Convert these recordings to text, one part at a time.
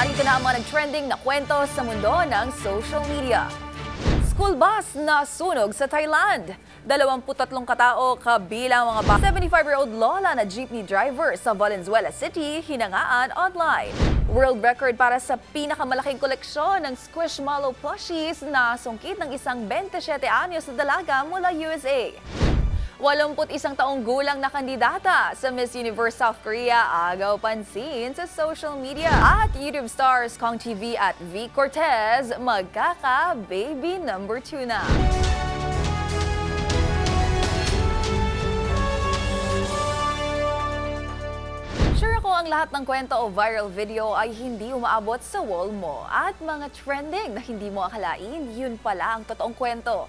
Narito na ang mga nag-trending na kwento sa mundo ng social media. School bus na sunog sa Thailand. 23 katao kabilang mga ba 75-year-old lola na jeepney driver sa Valenzuela City hinangaan online. World record para sa pinakamalaking koleksyon ng Squishmallow plushies na sungkit ng isang 27 anyos na dalaga mula USA. 81 taong gulang na kandidata sa Miss Universe South Korea agaw pansin sa social media. At YouTube stars Kong TV at V Cortez magkaka-baby number 2 na. Ang lahat ng kwento o viral video ay hindi umaabot sa wall mo at mga trending na hindi mo akalain, yun pala ang totoong kwento.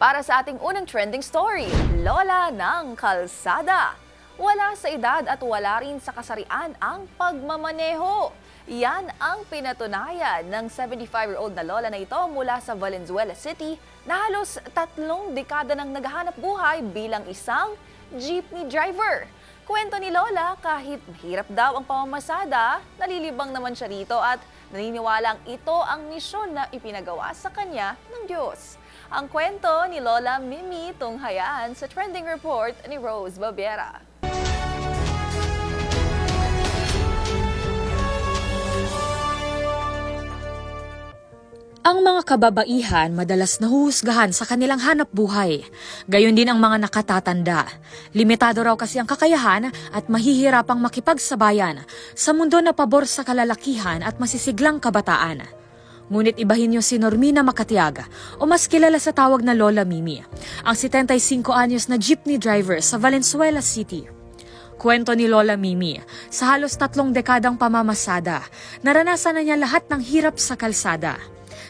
Para sa ating unang trending story, Lola ng Kalsada. Wala sa edad at wala rin sa kasarian ang pagmamaneho. Yan ang pinatunayan ng 75-year-old na lola na ito mula sa Valenzuela City na halos tatlong dekada nang naghahanap buhay bilang isang jeepney driver. Kwento ni Lola, kahit mahirap daw ang pamamasada, nalilibang naman siya rito at naniniwalang ito ang misyon na ipinagawa sa kanya ng Diyos. Ang kwento ni Lola Mimi tunghayaan sa trending report ni Rose Babiera. Ang mga kababaihan madalas nahuhusgahan sa kanilang hanap buhay. Gayon din ang mga nakatatanda. Limitado raw kasi ang kakayahan at mahihirapang makipagsabayan sa mundo na pabor sa kalalakihan at masisiglang kabataan. Ngunit ibahin niyo si Normina Makatiaga o mas kilala sa tawag na Lola Mimi, ang 75 anyos na jeepney driver sa Valenzuela City. Kwento ni Lola Mimi, sa halos tatlong dekadang pamamasada, naranasan na niya lahat ng hirap sa kalsada.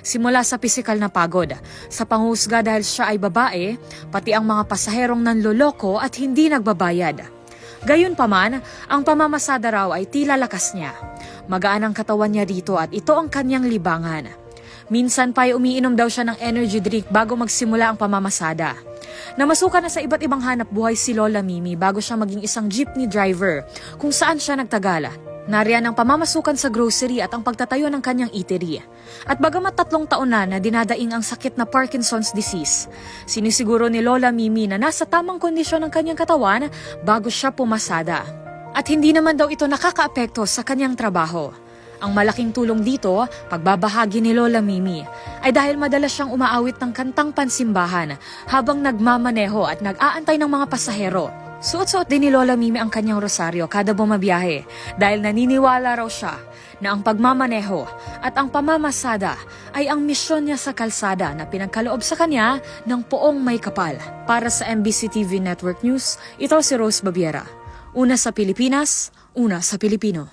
Simula sa pisikal na pagod, sa panghusga dahil siya ay babae, pati ang mga pasaherong nanloloko at hindi nagbabayad. Gayunpaman, ang pamamasada raw ay tila lakas niya. Magaan ang katawan niya dito at ito ang kanyang libangan. Minsan pa ay umiinom daw siya ng energy drink bago magsimula ang pamamasada. Namasukan na sa iba't ibang hanap buhay si Lola Mimi bago siya maging isang jeepney driver kung saan siya nagtagala. Nariyan ang pamamasukan sa grocery at ang pagtatayo ng kanyang eatery. At bagamat tatlong taon na na dinadaing ang sakit na Parkinson's disease, sinisiguro ni Lola Mimi na nasa tamang kondisyon ng kanyang katawan bago siya pumasada. At hindi naman daw ito nakakaapekto sa kanyang trabaho. Ang malaking tulong dito, pagbabahagi ni Lola Mimi, ay dahil madalas siyang umaawit ng kantang pansimbahan habang nagmamaneho at nag-aantay ng mga pasahero. Suot-suot din ni Lola Mimi ang kanyang rosaryo kada bumabiyahe dahil naniniwala raw siya na ang pagmamaneho at ang pamamasada ay ang misyon niya sa kalsada na pinagkaloob sa kanya ng poong may kapal. Para sa MBC TV Network News, ito si Rose Babiera. Una sa Pilipinas, una sa Pilipino.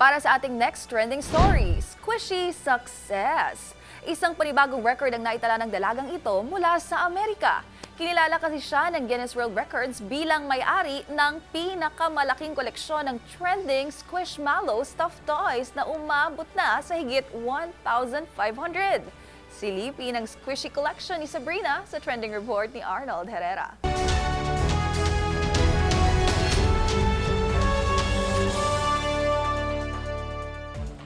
Para sa ating next trending story, Squishy Success. Isang panibagong record ang naitala ng dalagang ito mula sa Amerika. Kinilala kasi siya ng Guinness World Records bilang may-ari ng pinakamalaking koleksyon ng trending Squishmallow stuffed toys na umabot na sa higit 1,500. Silipin ang Squishy Collection ni Sabrina sa trending report ni Arnold Herrera.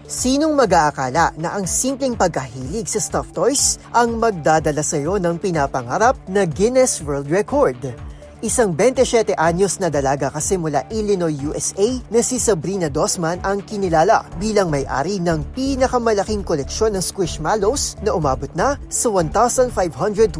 Sinong mag-aakala na ang simpleng pagkahilig sa stuffed toys ang magdadala sa iyo ng pinapangarap na Guinness World Record? Isang 27 anyos na dalaga kasi mula Illinois, USA na si Sabrina Dosman ang kinilala bilang may-ari ng pinakamalaking koleksyon ng Squishmallows na umabot na sa 1,523.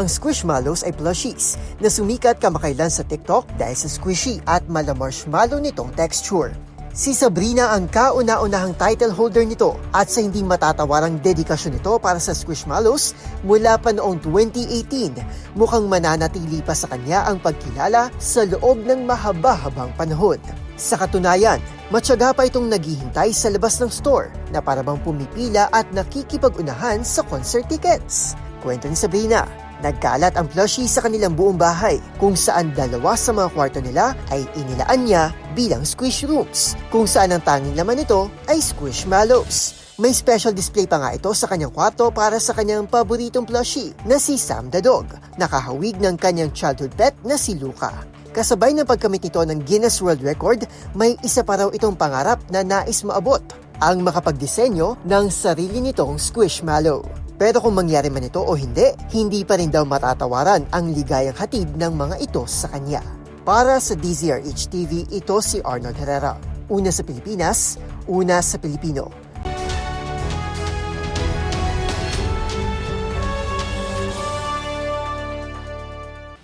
Ang Squishmallows ay plushies na sumikat kamakailan sa TikTok dahil sa squishy at malamarshmallow nitong texture. Si Sabrina ang kauna-unahang title holder nito at sa hindi matatawarang dedikasyon nito para sa Squishmallows mula pa noong 2018, mukhang mananatili pa sa kanya ang pagkilala sa loob ng mahaba-habang panahon. Sa katunayan, matyaga pa itong naghihintay sa labas ng store na para bang pumipila at nakikipag-unahan sa concert tickets. Kwento ni Sabrina, nagkalat ang plushie sa kanilang buong bahay kung saan dalawa sa mga kwarto nila ay inilaan niya bilang squish rooms kung saan ang tanging laman nito ay squishmallows. May special display pa nga ito sa kanyang kwarto para sa kanyang paboritong plushie na si Sam the Dog, nakahawig ng kanyang childhood pet na si Luca. Kasabay ng pagkamit nito ng Guinness World Record, may isa pa raw itong pangarap na nais maabot, ang makapagdisenyo ng sarili nitong squishmallow. Pero kung mangyari man ito o hindi, hindi pa rin daw matatawaran ang ligayang hatid ng mga ito sa kanya. Para sa DZRH TV, ito si Arnold Herrera. Una sa Pilipinas, una sa Pilipino.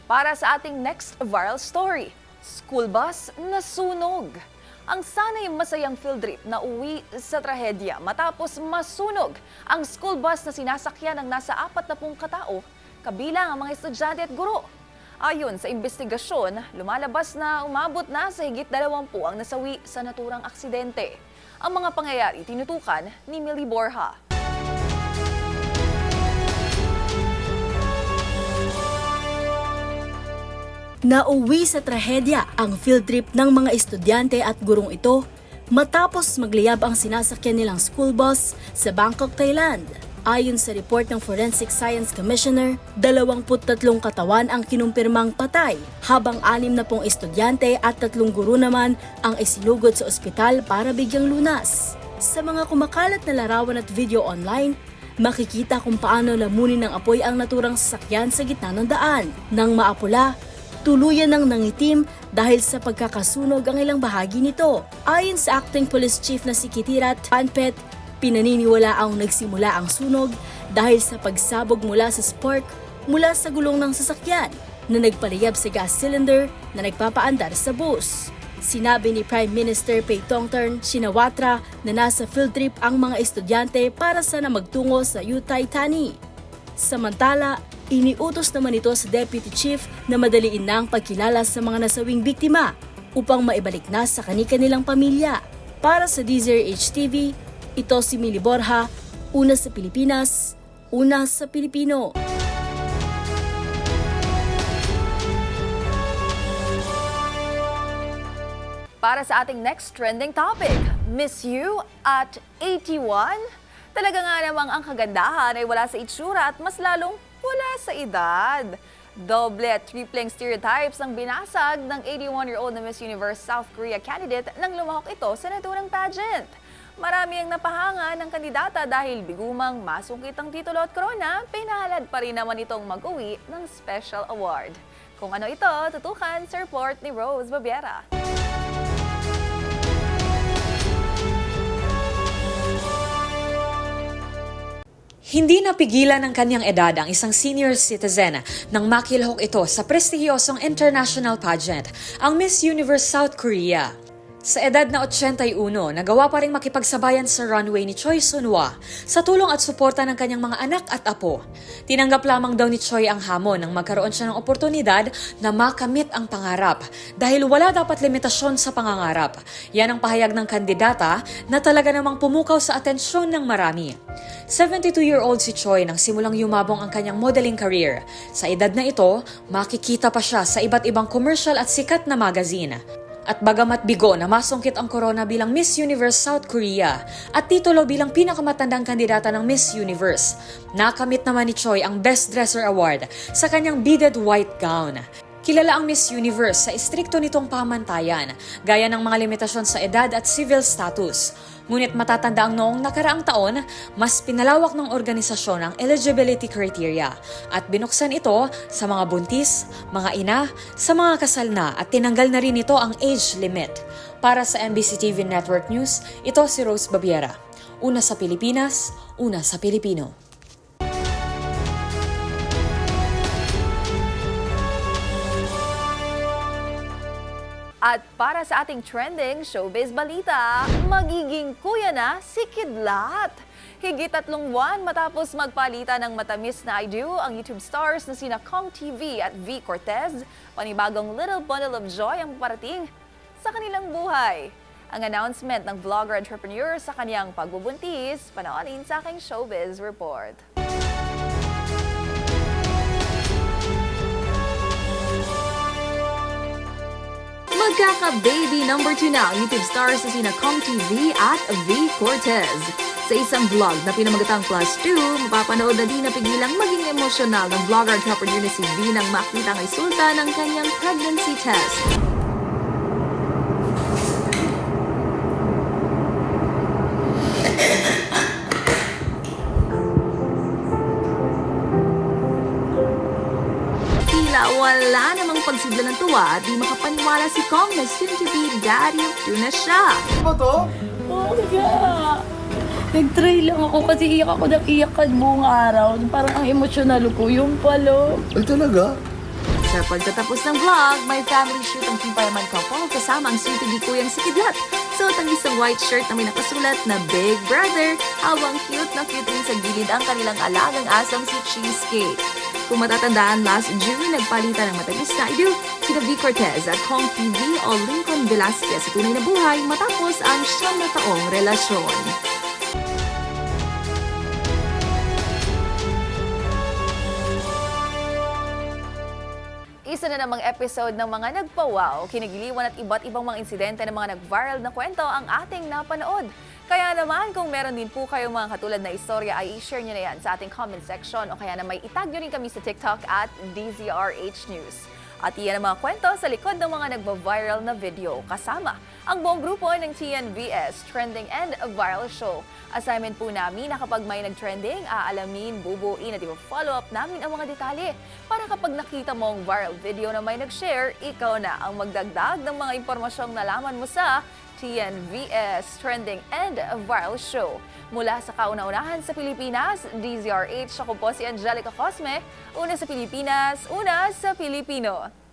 Para sa ating next viral story, school bus nasunog. Ang sanay masayang field trip na uwi sa trahedya matapos masunog ang school bus na sinasakyan ng nasa 40 katao, kabilang ang mga estudyante at guro. Ayon sa investigasyon, lumalabas na umabot na sa higit 20 ang nasawi sa naturang aksidente. Ang mga pangyayari tinutukan ni Millie Borja. Nauwi sa trahedya ang field trip ng mga estudyante at gurong ito matapos magliyab ang sinasakyan nilang school bus sa Bangkok, Thailand. Ayon sa report ng Forensic Science Commissioner, 23 katawan ang kinumpirmang patay, habang 60 estudyante at tatlong guro naman ang isinugod sa ospital para bigyang lunas. Sa mga kumakalat na larawan at video online, makikita kung paano lamunin ng apoy ang naturang sasakyan sa gitna ng daan. Nang maapula, tuluyan ng nangitim dahil sa pagkakasunog ang ilang bahagi nito. Ayon sa acting police chief na si Kitirat Panpet, pinaniniwala ang nagsimula ang sunog dahil sa pagsabog mula sa spark mula sa gulong ng sasakyan na nagpaliyab sa gas cylinder na nagpapaandar sa bus. Sinabi ni Prime Minister Paetongtarn Shinawatra na nasa field trip ang mga estudyante para sana magtungo sa Utay Tani. Samantala, iniutos naman ito sa Deputy Chief na madaliin na ang pagkilala sa mga nasawing biktima upang maibalik na sa kani-kanilang pamilya. Para sa DZRH TV, ito si Mili Borja, una sa Pilipinas, una sa Pilipino. Para sa ating next trending topic, Miss You at 81? Talaga nga namang ang kagandahan ay wala sa itsura at mas lalong wala sa edad. Doble at tripleng stereotypes ang binasag ng 81-year-old na Miss Universe South Korea candidate nang lumahok ito sa naturang pageant. Marami ang napahanga ng kandidata dahil bigumang masungkit ang titulo at korona, pinahalad pa rin naman itong mag-uwi ng special award. Kung ano ito, tutukan sa report ni Rose Babiera. Hindi napigilan ng kanyang edad ang isang senior citizen nang makilahok ito sa prestihiyosong international pageant, ang Miss Universe South Korea. Sa edad na 81, nagawa pa rin makipagsabayan sa runway ni Choi Sunwa sa tulong at suporta ng kanyang mga anak at apo. Tinanggap lamang daw ni Choi ang hamon nang magkaroon siya ng oportunidad na makamit ang pangarap dahil wala dapat limitasyon sa pangangarap. Yan ang pahayag ng kandidata na talaga namang pumukaw sa atensyon ng marami. 72-year-old si Choi nang simulang yumabong ang kanyang modeling career. Sa edad na ito, makikita pa siya sa iba't ibang commercial at sikat na magazine. At bagamat bigo na masungkit ang corona bilang Miss Universe South Korea at titulo bilang pinakamatandang kandidata ng Miss Universe, nakamit naman ni Choi ang Best Dresser Award sa kanyang beaded white gown. Kilala ang Miss Universe sa istrikto nitong pamantayan, gaya ng mga limitasyon sa edad at civil status. Ngunit matatanda ang noong nakaraang taon, mas pinalawak ng organisasyon ang eligibility criteria at binuksan ito sa mga buntis, mga ina, sa mga kasal na at tinanggal na rin ito ang age limit. Para sa NBC TV Network News, ito si Rose Babiera. Una sa Pilipinas, una sa Pilipino. At para sa ating trending showbiz balita, magiging kuya na si Kidlat. Higit tatlong buwan matapos magpalitan ng matamis na I Do ang YouTube stars na sina Kong TV at V Cortez, panibagong Little Bundle of Joy ang parating. sa kanilang buhay. Ang announcement ng vlogger entrepreneur sa kanyang pagbubuntis, panoorin sa aking showbiz report. Magkaka-baby number 2 na ang YouTube stars sa sina Kong TV at V. Cortez. Sa isang vlog na pinamagatang Plus 2, mapapanood na di napigilang maging emosyonal ng vlogger entrepreneur na si V nang makita ang resulta ng kanyang pregnancy test. Tuwa at di makapaniwala si Kong na soon to be daddy of two na siya. Oo nga. Nag-try lang ako kasi iyak ako ng iyakan buong araw. Parang ang emosyonal ko yung palo. Ay talaga? Sa pagtatapos ng vlog, may family shoot ang Team Fireman couple kasama ang soon-to-be kuyang si Kidlat. Suot ang isang white shirt na may nakasulat na Big Brother habang na cute rin sa gilid ang kanilang alagang asang si Cheesecake. Kung matatandaan, last June, nagpalitan ng matamis na idol sina V. Cortez at Kong TV o Lincoln Velasquez sa tunay na buhay matapos ang siyam na taong relasyon. Na namang episode ng mga nagpawaw, kinagiliwan at iba't ibang mga insidente ng mga nag-viral na kwento ang ating napanood. Kaya naman kung meron din po kayong mga katulad na istorya ay i-share nyo na yan sa ating comment section o kaya na may itag nyo rin kami sa TikTok at DZRH News. At iyan ang mga kwento sa likod ng mga nagba-viral na video kasama ang buong grupo ng TNVS Trending and Viral Show. Assignment po namin na kapag may nag-trending, aalamin, bubuin at i-follow up namin ang mga detalye para kapag nakita mo ang viral video na may nag-share, ikaw na ang magdagdag ng mga impormasyong nalaman mo sa TNVS Trending and Viral Show. Mula sa kauna-unahan sa Pilipinas, DZRH, ako po si Angelica Cosme. Una sa Pilipinas, una sa Pilipino.